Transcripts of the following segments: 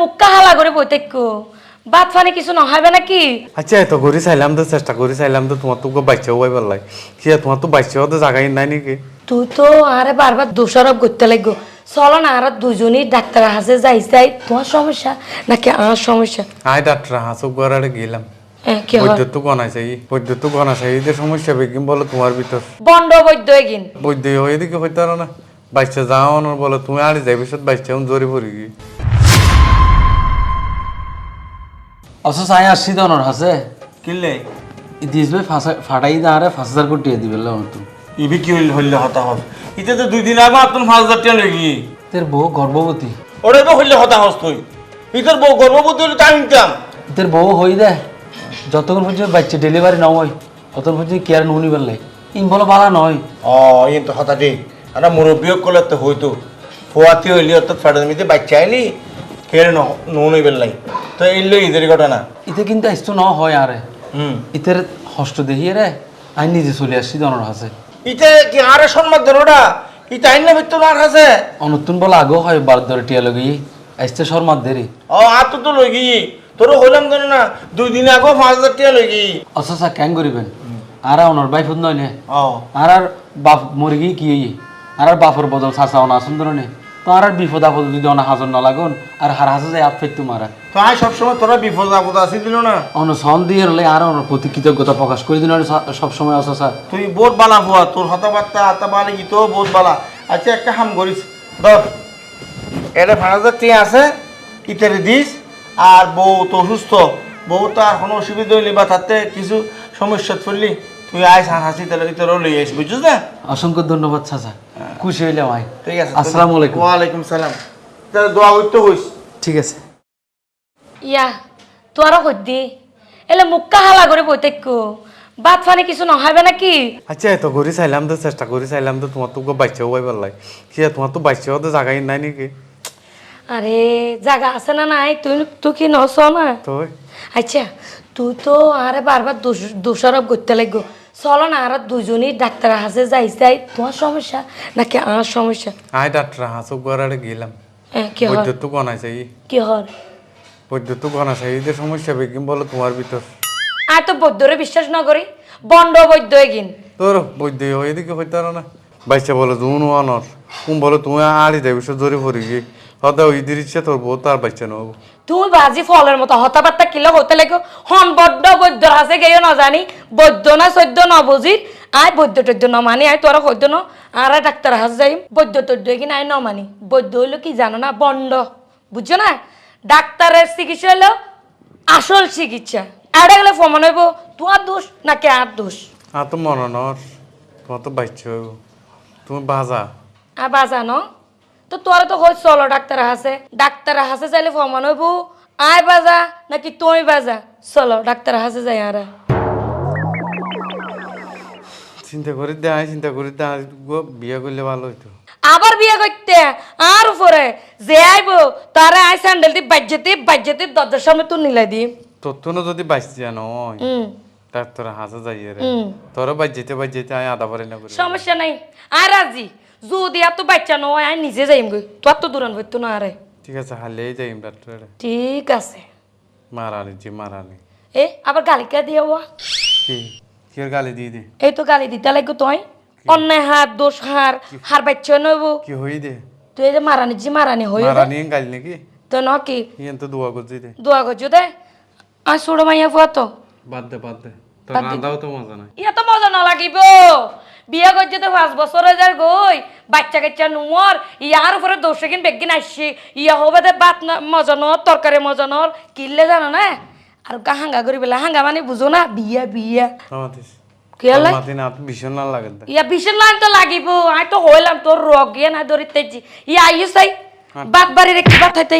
মুক্কা হালা করে বাদ ফানি কিছু নহাইবে নাকি? আচ্ছা এত করি চাইলাম তো চেষ্টা করি চাইলাম তো তোমার তো বাচ্চাও পাই পারলাই কি তোমার তো বাচ্চাও তো নাই নাকি? তুই তো আরে বারবার দোষারোপ করতে লাগবো চলো না আর দুজনই ডাক্তার হাসে যাই যাই। তোমার সমস্যা নাকি আমার সমস্যা? আয় ডাক্তার হাসুক গড়ারে গেলাম। এ, কি বৈদ্যুৎ গনা চাই বৈদ্যুৎ গনা চাই যে সমস্যা বেগিম বলো তোমার ভিতর। বন্ড বৈদ্য এগিন। বৈদ্য হয়ে দিকে হইতে না। বাচ্চা যাও বলো তুমি আড়ি যাই পিছত বাচ্চা জোরে পড়ি গিয়ে। অথচ আই আসছি তো অনর হাসে কিনলে দিস ভাই ফাটাই দা আরে পাঁচ হাজার কোটি দিবে তো ইবি কি হইল হইলে হতা ইতে তো দুই দিন আগে আপনার পাঁচ হাজার টাকা লেগে তোর বউ গর্ভবতী। ওরে তো হইলে হতা হস তুই। ইতর বউ গর্ভবতী হলে তাই নিতাম তোর বউ হই দে। যতক্ষণ পর্যন্ত বাচ্চা ডেলিভারি না হয় ততক্ষণ পর্যন্ত কেয়ার নুনি বেললাই ইন বলো বালা নয়। ও ইন তো হতা ঠিক। আর মুরব্বীও করলে তো হইতো। ফোয়াতি হইলি অর্থাৎ ফেডার মিতে বাচ্চা আইলি। খেয়ে নুন হইবেন লাই তো এইলো ঈদের ঘটনা। ইতে কিন্তু আসতো ন হয় আরে হুম ইতের হষ্ট দেখিয়ে রে আই নিজে চলে আসছি তো আছে ইতে কি আরে সম্মান দেন ওটা ইতে আইন না ভিত্তর আর আছে অনতুন বলা আগো হয় বার ধরে টিয়া লগি। আসতে শর্মার দেরি ও আর তো তো লই গিয়ে তোরও হইলাম জানো না দুই দিন আগেও পাঁচ হাজার টাকা লই গিয়ে অথচ ক্যাং করিবেন আর অনর বাই ফুদ নয় নে ও আর আর বাপ মরে গিয়ে কি আর বাপর বদল চাচা অনা আসুন ধরনে তো আর বিপদ আপদ যদি অনা হাজর না লাগুন আর হার হাসে যায় আপ ফের মারা তো আয় সবসময় তোরা বিপদ আপদ আসি দিল না। অন সন দিয়ে হলে আর অন প্রতি কৃতজ্ঞতা প্রকাশ করে দিন সবসময় অসা স্যার। তুই বোধ বালা হওয়া তোর হতাবার্তা আতা বালে গীত বোধ বালা। আচ্ছা একটা হাম করিস ধর এটা হাজার টিয়া আছে ইত্যাদি দিস আর বউ তো অসুস্থ বউ তো আর কোনো অসুবিধা হইলি বা তাতে কিছু সমস্যা পড়লি তুই আইস আর হাসি তাহলে তোরও লই আইস বুঝছিস না? অসংখ্য ধন্যবাদ চাচা। খুশি হইলাম ভাই ঠিক আছে আসসালামু আলাইকুম। ওয়ালাইকুম সালাম। তাহলে দোয়া করতে হইস। ঠিক আছে। ইয়া তোরা হদ্দি এলে মুক্কা হালা করে বইতেক্য বাদ ফানি কিছু নহাইবে নাকি? আচ্ছা এত করি চাইলাম তো চেষ্টা করি চাইলাম তো তোমার তো বাচ্চাও পাই পারলাই কি তোমার তো বাচ্চাও তো জায়গায় নাই নাকি? আরে জায়গা আছে না নাই? তুই তুই কি নস না? তো আচ্ছা তুই তো আরে বারবার দোষ- দোষারোপ করতে লাগবো। চলো না আর দুজনই ডাক্তার হাসে যাই যাই। তোমার সমস্যা? নাকি আমার সমস্যা? আয় ডাক্তার হাসুক গড়ারে গেলাম। কি হয় গনা চাই। কি হয় গনা চাই যে সমস্যা বেগিম বলো তোমার ভিতর। আর তো বৈদ্যরে বিশ্বাস না করি বন্ড বৈদ্য এগিন তোর বৈদ্য হয়ে দিকে হইতে না। বাচ্চা বলো তুমি অনর। কুম বলো তুমি আড়ি যাই বিষয় জোরে পড়ি গিয়ে। ঈদের ইচ্ছে তোর বউ তার বাচ্চা নেব তুমি বাজি ফলের মতো হতাবার্তা কিলো হতে লাগো? হন বড্ড বৈদ্যর হাসে গেও না জানি। বৈদ্য না সৈদ্য ন বুঝির আয় বৈদ্য টৈদ্য ন মানি আয় তোরা হইদ্য ন। আর ডাক্তার হাস যাই বৈদ্য টৈদ্য কি নাই ন মানি। বৈদ্য হইল কি জানো না বন্ড। বুঝছ না? ডাক্তারের চিকিৎসা হলো আসল চিকিৎসা। আড়ে গেলে ফমন হইব। তোমার দোষ নাকি আর দোষ? আর তো মনে নর তোমার তো বাচ্চা হইব। তুমি বাজা। আর বাজা ন? তো তোরা তো হই চলো ডাক্তার হাসে ডাক্তার হাসে চাইলে ফমন হইব। আয় বাজা নাকি তুই বাজা। চলো ডাক্তার হাসে যাই আর। চিন্তা করি দেয় চিন্তা করি দেয় বিয়ে করলে ভালো হইতো। আবার বিয়ে করতে আর উপরে যে আইব তারে আই স্যান্ডেল দি বাজ্যতে বাজ্যতে দরজার সামনে তুই নিলাই দি। তোর তো না যদি বাঁচতে হুম। তার তোরা হাসা যাই রে। তোরা বাজ্যতে বাজ্যতে আমি আদা পারি না সমস্যা নাই। আর রাজি। যদি এত বাচ্চা নয় আই নিজে যাইম গই তোর তো দূরান হইতো না আরে ঠিক আছে হালেই যাইম ডাক্তার ঠিক আছে মারানি জি মারানি এ আবার গালিকা দিয়ে ওয়া কি কি গালি দিয়ে দে এই তো গালি দিতে লাগো তুই অন্যায় হার দোষ হার হার বাচ্চা নইব কি হই দে তুই এই যে মারানি জি মারানি হই মারানি গালি নাকি তো ন কি ইয়ান তো দোয়া করছি দে দোয়া করছ দে আর ছোট মাইয়া ফুয়া তো বাদ দে বাদ দে রান্দাও তো মজা নাই। ইয়া তো মজা না লাগিব বিয়া করছে তো পাঁচ বছর যার গই বাচ্চা কাচ্চা নুমর ইয়ার উপরে দোষে কিন বেগিন আসছি ইয়া হবে দে বাত না মজা নর তরকারি মজা নর কিনলে জানো না? আর গা হাঙ্গা করি বেলা হাঙ্গা মানে বুঝো না? বিয়া বিয়া। ইয়া ভীষণ লাইন তো লাগিব। আই তো হইলাম তোর রোগ গিয়ে না ধরিতেছি ইয়া বাদ খাইতে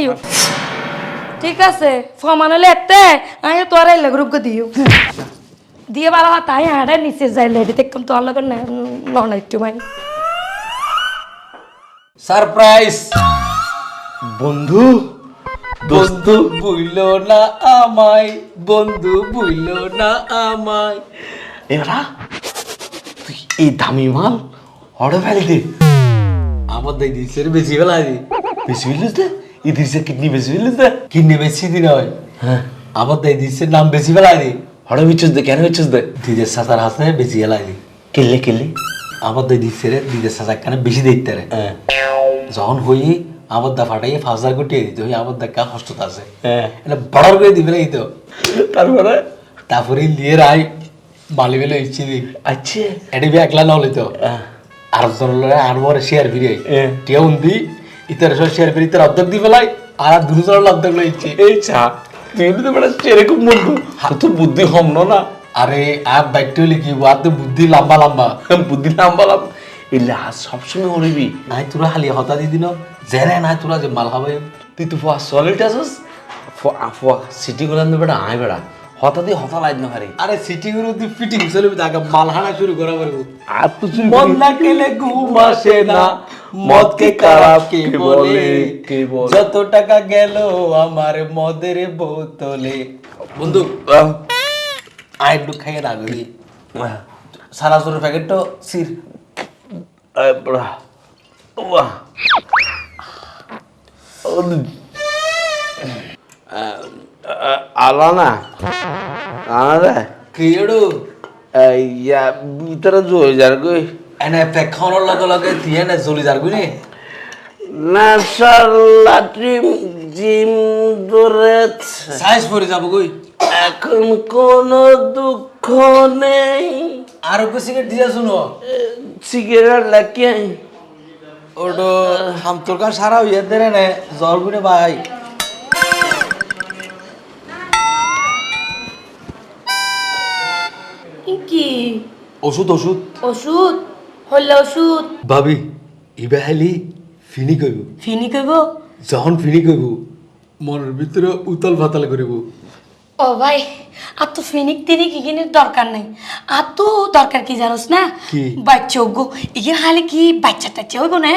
ঠিক আছে ফমান হলে এতে আই তোর এই গ্রুপ কে দিও। দিয়ে বাবা তাই হাড়ে নিচে যাই লেডি দেখতাম তোর লগে নয় একটু মাই সারপ্রাইজ। বন্ধু বন্ধু বুইল না আমায়, বন্ধু বুইল না আমায়। এরা, তুই এই দামি মাল অর্ডার ফেলি দে। আমার রে, বেশি বেলা দি। বেশি বুঝলিস দে? ইদিরিসে কিডনি বেশি বুঝলি তো কিনে বেশি দিন হয়। হ্যাঁ আবার দেয় দিচ্ছে নাম বেশি বেলাই দি। দে কেন দে? দিদের হাসে বেশি আবার দিচ্ছে রে দিদের কানে বেশি রে যখন হই আবার দা ফাটাইয়ে ফাঁস গুটিয়ে দিতে হই আবার দা কা আছে। এটা বড় করে দিবে এই তো। তারপরে? তারপরে লিয়ে রাই বালি বেলে ইচ্ছি দি আচ্ছা। এটি বি একলা নলে তো। আর জন আর মরে শেয়ার ফিরে। টিয়া উন্দি ইতার সব শেয়ার ফিরে ইতার অর্ধেক দি ফেলাই আর দুজন অর্ধেক লই ইচ্ছে এই চা। তুই তো বেটা এরকম বন্ধু। তোর বুদ্ধি হম না আরে আর দায়িত্ব হলে কি আর তো বুদ্ধি লম্বা লম্বা? বুদ্ধি লম্বা লম্বা। এলে আর সবসময় হরিবি নাই তোরা খালি হতা দি ন জেনে নাই তোরা যে মাল খাবাই। তুই তো ফুয়া সলিড আসস ফুয়া সিটি গুলান বেড়া আয় বেটা। হতা দিয়ে হতা লাইন না আরে সিটি গুলো তুই ফিটিং চলবি তাকে মাল হানা শুরু করা পারব আর তো তুই মন না কেলে ঘুম আসে না মদকে খারাপ কে বলে? কে বলে? যত টাকা গেল আমার মদের বোতলে বন্ধু আয় একটু খাইয়ে রাখবি সারা। সুরের প্যাকেটটা সির আলানা। আনা রে কিয়ড়ু ইয়া ভিতরে জয় যার গই এনে পেখানোর লগে লগে দিয়ে নে জ্বলি যারবি নে নাসার লাট্রিম জিম ধরেছে সাইজ পরে যাব কই এখন কোনো দুঃখ নেই আর ওকে সিগারেট দিয়ে শুনো সিগারেট লাগিয়ে ওটো হাম তোর সারা হইয়া দেরে নে জ্বর গুনে ভাই ওষুধ ওষুধ। ওষুধ? হলে ওষুধ। ভাবি ইবা হেলি ফিনি কইব। ফিনি কইব? যখন ফিনি কইব মনের ভিতরে উতল ফাতাল করিব। ও ভাই আর তো ফিনিক তিনি কি কিনে দরকার নাই। আর তো দরকার কি জানোস না? কি? বাচ্চা গো ইগে হালে কি বাচ্চা টাচ্চা হইব না?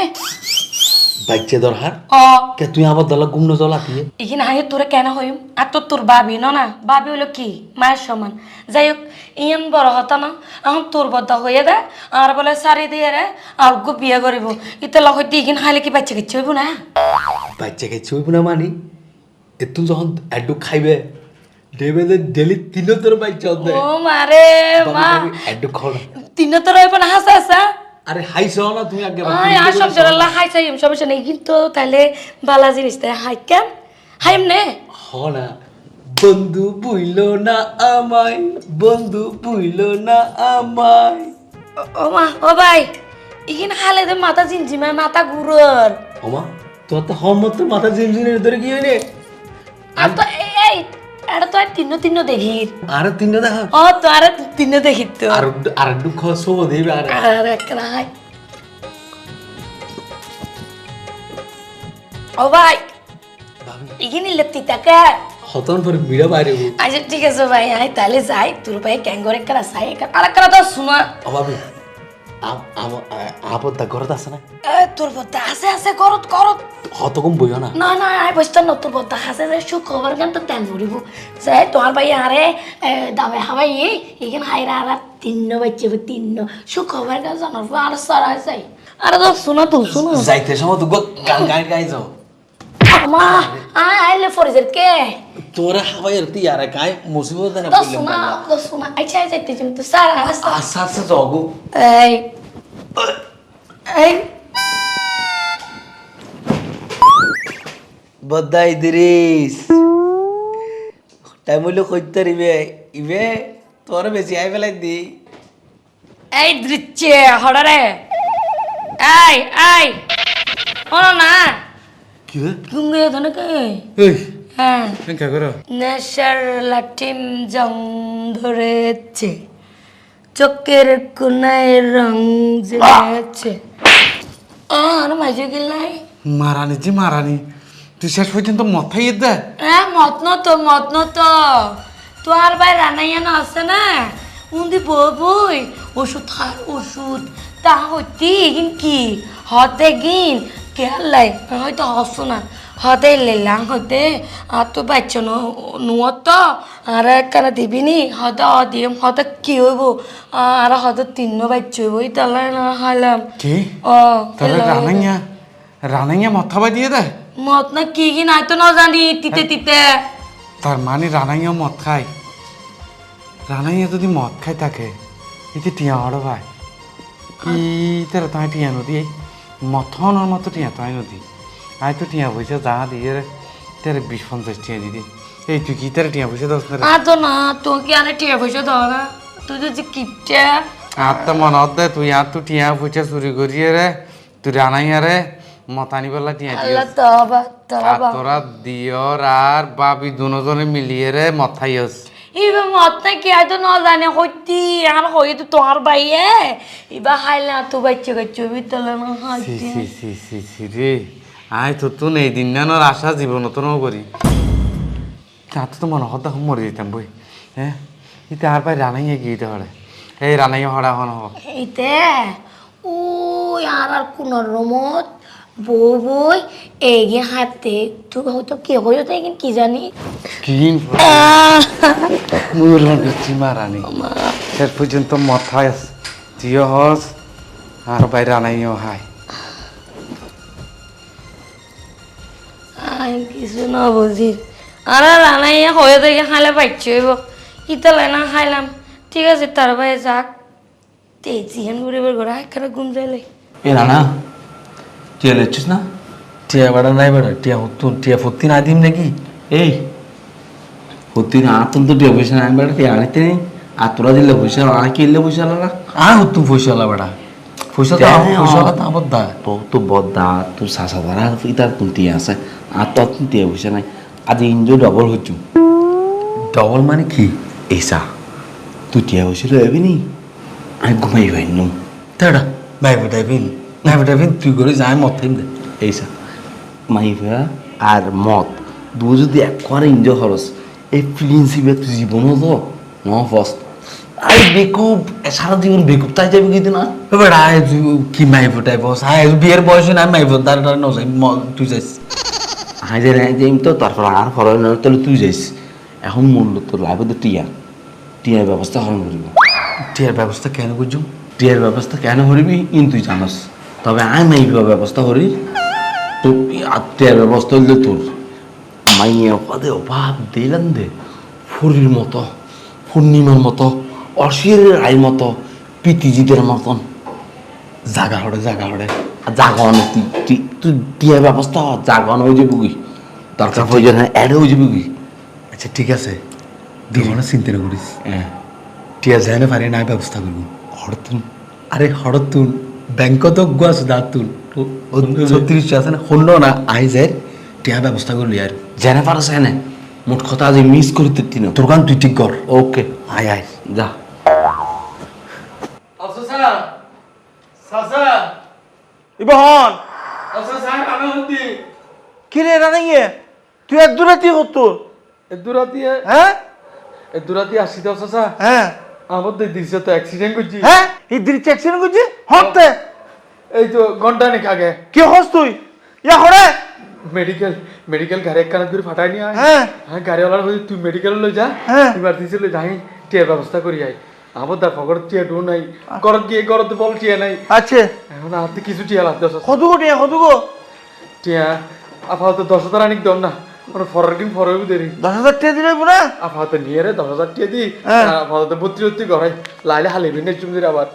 বাইচ্ছে দরকার? ও কে তুই আমার দলা গুমনো জ্বলা দিয়ে? ইগিন হাই তোরা কেন হইম? আর তো তোর বাবি ন না? বাবি হলো কি? মায়ের সমান। যাই হোক ইয়ন বড় হতা না? এখন তোর বদ্ধ হয়ে দে। আর বলে সারি দিয়ে রে আর গো বিয়ে করিব। ইতে লগ হইতে ইগিন হাইলে কি বাচ্চা কিচ্ছু হইব না? বাইচ্ছে খাইছে হইব না মানি? এতু যখন এডু খাইবে দেবে যে ডেলি তিনও তোর বাইচ্ছে ও মারে মা। এডু খাও না। তিন তো না হাসা হাসা। আরে হাইছ না তুমি আগে আয় আসম জরাল্লাহ হাই চাই সমস্যা নেই। কিন্তু তাহলে বালা জিনিস তাই হাই কেন? হাইম নে। হ না বন্ধু বুইল না আমায় বন্ধু বুইল না আমায়। ও- ও মা ও ভাই ইখিন হালে দে মাথা জিনজিমায় মাথা ঘুরর। ওমা তোর তো হমত মাথা জিমজিনের ধরে কি হইলে? আর তো এই এটা তো আর তিন্ন তিন্ন দেখি। আর তিনটা দেখা? ও তো আর তিন্ন দেখি তো। আর আর দুঃখ সব দিবে আর আর একটা ও ভাই ইখিনি লেপতি তাকে। হতন পরে বাইরে আচ্ছা ঠিক আছে ভাই আই তাহলে যাই। তোর ভাই ক্যাঙ্গর একটা সাই আর একটা তো শোনা। অভাবে আপদ দা ঘরত আছে না? তোর বদ্দা আছে আছে করত করত হত কম বইও না। না না আই বসতে ন তোর বদ্দা আছে যে সু খবর গান তো তেল ভরিব যাই তোমার ভাই আরে দাবে হাবাই এখানে হাইরা আর তিন্ন বাচ্চা তিন্ন সু খবর গান জানার পর আর সারা যাই আরে তো শোনা তো শোনো। যাইতে সময় তো গান গাই গাই যাও। আমা আয় আইলে ফরিজের কে? তোরা হাবাই আর তুই আর গাই মুসিবত না তো শোনা তো শোনা। আচ্ছা যাইতে তুমি তো সারা আচ্ছা আচ্ছা জগু এই এই। বদাই দিরিস। টাইম হইলে কইতে রিবে ইবে তোর বেশি আই ফেলাই দি। এই দৃশ্যে হড়ারে। এই এই। শোনো না। কি ঘুমিয়ে ধনে কে এই হ্যাঁ। কে করো। নেশার লাঠিম জং ধরেছে। চোখের কোনায় রং জেনেছে আর মাঝে গেলাই মারানি জি মারানি। তুই শেষ পর্যন্ত মাথায় দে হ্যাঁ মত তো মত তো তোর ভাই রানাইয়া না আছে না? উন্দি বই বই ওষুধ খার ওষুধ তা হইতি গিন কি? হতে গিন কেলাই হয়তো হসো না। হতে লেলাং হতে আর তো বাচ্চা নুয় তো আর একখানা দিবিনি হতে অ দিম হতে কি হইব? আর হতে তিন্ন বাচ্চা হইব ইতালাই না হাইলাম কি? ও তাহলে। রানাইয়া রানাইয়া মাথা দিয়ে দে মত না কি কি নাই তো না জানি তিতে তিতে। তার মানে রানাইয়া মদ খায়। রানাইয়া যদি মদ খায় থাকে এতে টিয়া হড় ভাই কি তারা তাই টিয়া নদী মথনের মতো টিয়া তাই নদী। আয় তো টিয়া পয়সা যা দিয়ে রে তারে বিশ পঞ্চাশ টিয়া দিদি এই তুই কি তারা টিয়া পয়সা দশ না? আর তো না তো কি আনে টিয়া পয়সা দাও না তুই যে কিটা আর তো মনত দে তুই আর তুই টিয়া পয়সা চুরি করিয়ে রে তুই রানাইয়া রে মতানি বেলা দিয়ে আল্লাহ তবা তবা তোরা দিয়র আর বাবি দুজনে মিলিয়ে রে মথাইস ইবা মত না কি আয় তো না জানে হইতি আর হই তো বাইয়ে ইবা খাইলে তো বাচ্চা কাচ্চা বিতলে না হাইতি সি সি সি সি রে আয় তো তুন এই দিন নানোর আশা জীবন তো নও করি তাতে তো মনে হতা মরে যেতাম বই হ্যাঁ ইতে আর ভাই রানাইয়া গিয়ে হরে এই রানাইয়া হরা হন হ এইতে ও আর আর কোন রমত বউ বই এগিয়ে হাতে তুই হয়তো কে হয়তো এগিয়ে কি জানি। কিন শেষ পর্যন্ত মথায় জিও হস আর ভাই রানাইয়া হাই কিছু না বুঝি। আর রানাইয়া হয়ে থেকে খাইলে পাইছি হইব। ইতালাই না খাইলাম। ঠিক আছে তার ভাই যাক। তেজি হেন ঘুরে বের করে একখানে ঘুম যাইলে। এ রানা টিয়া লেছিস না? টিয়া বেড়া নাই বেড়া টিয়া হতুন টিয়া ফত্তি না দিম নাকি? এই সত্যি না আতন তো টিয়া পয়সা নাই বেড়া টিয়া আনিতে নেই। আর তোরা দিলে পয়সা আর কি এলে পয়সা না আয় হতুন পয়সাওয়ালা বেড়া। পয়সা তো অ। তো আমার দা। তো তো বদ্দা তো সাসা দ্বারা ইতার তুন টিয়া আছে? আর তো তুন টিয়া পয়সা নাই। আজ ইঞ্জয় ডবল হচ্ছু। ডবল মানে কি? এইসা তুই টিয়া পয়সা লবি নি? আমি ঘুমাই ভাই নু তেড়া ভাই বেটাইবিন ভাই বেটাইবিন তুই করে যাই মত থাইম দে। এইসা মাইফা আর মদ দু যদি একবার এনজয় করস এই প্রিন্সিপে তুই জীবনও তো ন ফার্স্ট আই বেকুব সারা জীবন বেকুব তাই যাবে কিন্তু না? বেড়া আয় তুই কি মাই বেটাইব আয় বিয়ের বয়সে নাই মাইব তার তার নজাই তুই যাইস। হাই যে হাই যাইম তো তারপর আর ফলো না তাহলে তুই যাইস। এখন মূল্য তোর লাগবে তো টিয়া। টিয়ার ব্যবস্থা হরণ করিব? টিয়ার ব্যবস্থা কেন করছ? টিয়ার ব্যবস্থা কেন করিবি? ইন তুই জানাস। তবে আই মাইবা ব্যবস্থা করি তো আর টিয়ার ব্যবস্থা হইলে তোর মাইয়া পদে অভাব দিলেন দে ফুরির মতো পূর্ণিমার মতো অশিরের আইর মতো পিতিজিদের মতন। জাগা হড়ে জাগা হড়ে। আর জাগন তুই তুই- তুই ব্যবস্থা জাগন হয়ে যাব কি দরকার প্রয়োজন হয় অ্যাড হয়ে যাব কি আচ্ছা ঠিক আছে। দিবনা চিন্তা না করিস। হ্যাঁ। টিয়া যায় না পারি নাই ব্যবস্থা করব। হরতুন। আরে হরতুন। ব্যাংক তো গুয়াছ দাতুন ছত্রিশ আছে না? শুনলো না আই যায় টিয়া ব্যবস্থা করলি আর জেনে পারস এনে মোট কথা আজ মিস করি তো তিন তোর কান তুই ঠিক কর ওকে আয় আয় যা। ইবহন। কি রে রানাইয়ে তুই এক দূরাতি হতো এদুরাতি হ্যাঁ এদুরাতি আসি দাও চাচা। হ্যাঁ আমার তো তো অ্যাক্সিডেন্ট করছি হ্যাঁ? এই দিন অ্যাক্সিডেন্ট করছি হতে এই তো ঘণ্টা নিক আগে। কি হস তুই? ইয়া হরে। মেডিকেল মেডিকেল গাড়ি এক কানাত করে ফাটাই নিয়ে হ্যাঁ। হ্যাঁ গাড়িওয়ালার তুই মেডিকেল লই যা। হ্যাঁ। ইমার্জেন্সি লই যাই টিয়ার ব্যবস্থা করি আই আমার দা ফকর টিয়া ডো নাই। করত গিয়ে করত বল টিয়া নাই। আচ্ছা এখন হাতে কিছু টিয়া লাগতে আছে কত গো টিয়া কত গো টিয়া আপাতত দশ হাজার আনিক দম না। ফরের দিন ফরের দেরি। দশ হাজার টাকা দিলে না? আপাতত নিয়ে রে দশ হাজার দি হ্যাঁ। আপাতত বত্রি বত্রি গড়াই লাইলে হালি ভিনে চুমদির আবার।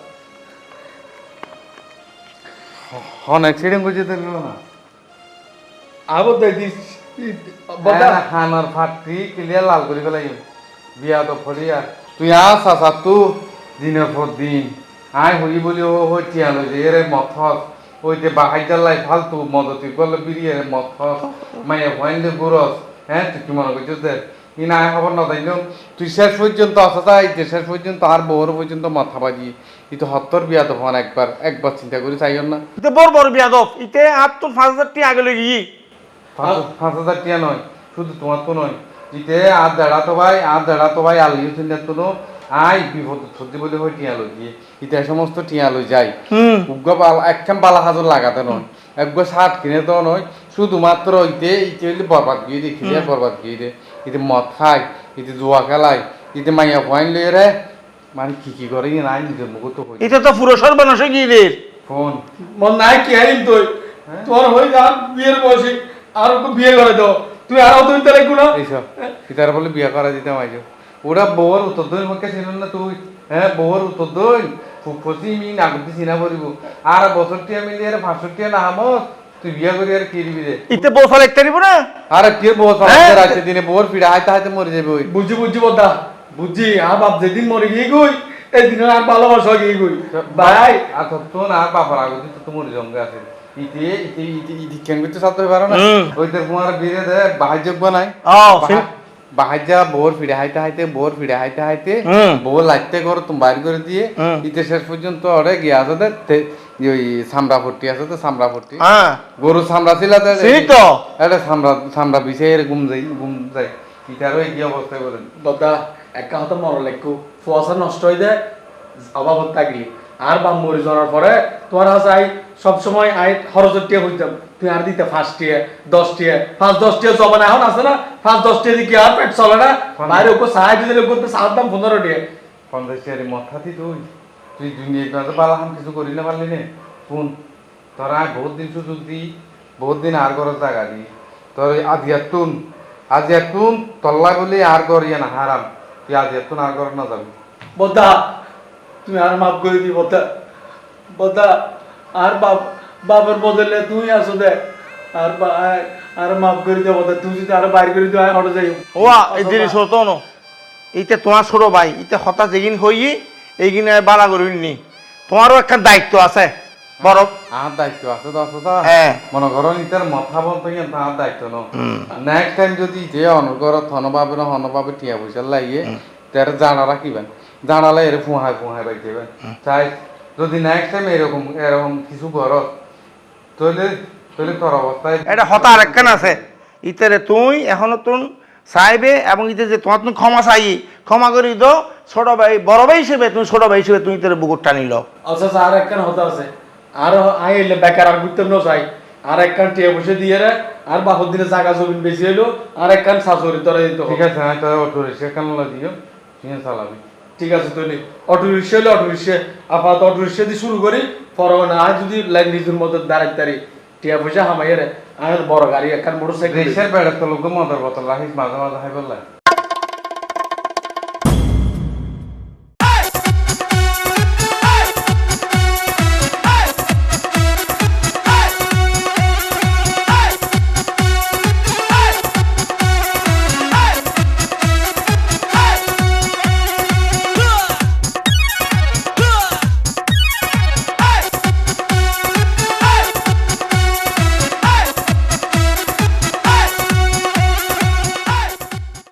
হন অ্যাক্সিডেন্ট করছে তো না। আবার দিস। বদা। খানার ফাটি ক্লিয়ার লাল করে ফেলাই বিয়া তো ফরিয়া তুই আস আসা তু। দিনের পর দিন। আয় হই বলি ও হই টিয়া লই মথস। ওই যে বাহাই জ্বালাই ফালতু মদতি করলে বিরিয়ে মথস মাইয়া ভয়েন যে গুরস হ্যাঁ তুই কি মনে করছিস দে ই না খবর না তাই তুই শেষ পর্যন্ত আসা এই যে শেষ পর্যন্ত আর বউর পর্যন্ত মাথা বাজি। ই তো হত্তর বিয়া তো হন একবার একবার চিন্তা করি চাইও না। ইতে বড় বড় বিয়াদব ইতে আর তোর পাঁচ হাজার টাকা আগে লেগে পাঁচ হাজার টিয়া নয় শুধু তোমার তো নয়। ইতে আর দেড়া তো ভাই আর দেড়া তো ভাই আলিও চিন্তা তো আই বিপদ সর্দি বলে হয় টিয়া লই গিয়ে ইতে সমস্ত টিয়া লই যাই। উগ্র বালা একখান বালা হাজর লাগাতে নয়। একবার শার্ট কিনে তো নয়। শুধুমাত্র ইতে ইতে হইলে বরবাদ গিয়ে দে খিলে বরবাদ গিয়ে দে। ইতে মদ খাই ইতে জুয়া খেলাই ইতে মাইয়া পয়েন্ট লই রে। মানে কি কি করে নাই নিজের মুখ তো হই এটা তো পুরো সর্বনাশ গিয়ে রে ফোন। মন নাই কি হারিম তুই? তোর হয়ে যা বিয়ের বয়সে। আর বিয়ে করে দাও। তুই আর অত লাগবো না। এইসব সীতার বলে বিয়ে করা দিতাম আইজ। ওরা বউর উত্তর দই মুখে ছিল না তুই? হ্যাঁ বউর উত্তর দই ফুফসি মি নাগতি চিনা পড়িব আর বছরটিয়া মিলি আর পাঁচশটিয়া না হামস তুই বিয়ে করি আর কি দিবি রে ইতে বসা লিখতে দিব না? আরে কে বউ? সমাজে রাখছে দিনে? বউর পিড়া হাইতে হাইতে মরে যাবে ওই বুঝছি বুঝছি বদা। বুঝছি আর বাপ যেদিন মরে গিয়ে গই এই দিন আর ভালোবাসা গিয়ে গই ভাই আর তোর তো না বাবার আগে তো মরে জঙ্গে আছে ইতে ইতে ইতে ইতে কেন করতে সাথে পারো না। ওই তোর কুমার বিয়ে দে বাহাজ্য নাই। ও বাহাজ্যা বোর ফিরে হাইতে হাইতে বোর ফিরে হাইতে হাইতে হুম। বউ লাগতে করো তুমি বাইর করে দিয়ে হুম। ইতে শেষ পর্যন্ত ওরে গিয়ে আছে ওই সামরা ফুটি আছে তো সামরা ফুটি হ্যাঁ। গরু সামরা ছিল তো সেই তো। এটা সামরা সামরা বিছে এর ঘুম যাই ঘুম যাই। ইটারও কি অবস্থা একা হাতে মর লেখু ফুয়াশা নষ্ট হয়ে যায় অভাবত থাকলি আর বাম মরে যাওয়ার পরে তোমার আই সবসময় আই খরচের টিয়া হইতাম তুই আর দিতে ফার্স্ট টিয়া দশ টিয়া পাঁচ দশ টিয়া জমা না এখন আছে না? পাঁচ দশ টিয়া দিয়ে কি আর পেট চলে না? বাইরে ওকে সাহায্য দিলে করতে সাহায্য দাম পনেরো টিয়া পঞ্চাশ টাকার মথাতি তুই তুই দুনিয়া কাছে পালা কিছু করি না পারলি নে। শুন তোরা বহুত দিন সুযোগ দি বহুত দিন আর করার জায়গা দি। তোর আজিয়াতুন আজিয়াতুন তল্লা বলি আর করিয়া না হারাম। তুই আজিয়াতুন আর কর না যাবি। বদা তুমি আর মাফ করে দি বদা। বদা আর বাপ বাপের বদলে তুই আসো দে আর আর- মাফ করে দে বদা তুই যদি আর বাইর করে আয় হটে যাই ওয়া এই দিন ছোট ন। এইটা তোমার ছোট ভাই ইতে হঠাৎ যেগিন হই এইগিন বালা করিনি তোমারও একটা দায়িত্ব আছে। বড়। আর দায়িত্ব আছে হ্যাঁ। মনে করো মথা বলতে গিয়ে তার দায়িত্ব ন। নেক্সট টাইম যদি যে অনগর থনভাবে না হনভাবে টিয়া পয়সা লাগিয়ে তার জানা রাখিবেন জানালে এর ফুহায় ফুহায় বাইতে চাই যদি নেক্সট টাইম এরকম এরকম কিছু করো তাহলে তাহলে তোর অবস্থায় এটা হতা আরেকখান আছে। ইতারে তুই এখনও তুন চাইবে এবং ইতে যে তোমার তুমি ক্ষমা চাই ক্ষমা করি দো ছোট ভাই বড় ভাই হিসেবে তুমি ছোট ভাই হিসেবে তুমি ইতারে বুকুর টানি লও আচ্ছা আচ্ছা আর একখান হতে আছে। আর আই এলে বেকার আর ঘুরতে ন চাই। আর একখান টিয়া বসে দিয়ে রে আর বাপর দিনে জাগা জমিন বেশি এলো আর একখান শাশুড়ি তোরা দিতে ঠিক আছে তোর অটো রিক্সা কেন দিও চালাবি। ঠিক আছে, তৈরি। অটো রিক্সা হলে অটো রিক্সা আপাতত অটো রিক্সা দিয়ে শুরু করি, পরে না আর যদি লাইন নিজের মতো দাঁড়াই দাঁড়ি টিয়া পয়সা হামাই রে আর বড় গাড়ি, একখান মোটরসাইকেল। রিক্সার বেড়ে তো লোক মদর বোতল মাঝে মাঝে হাই বললাই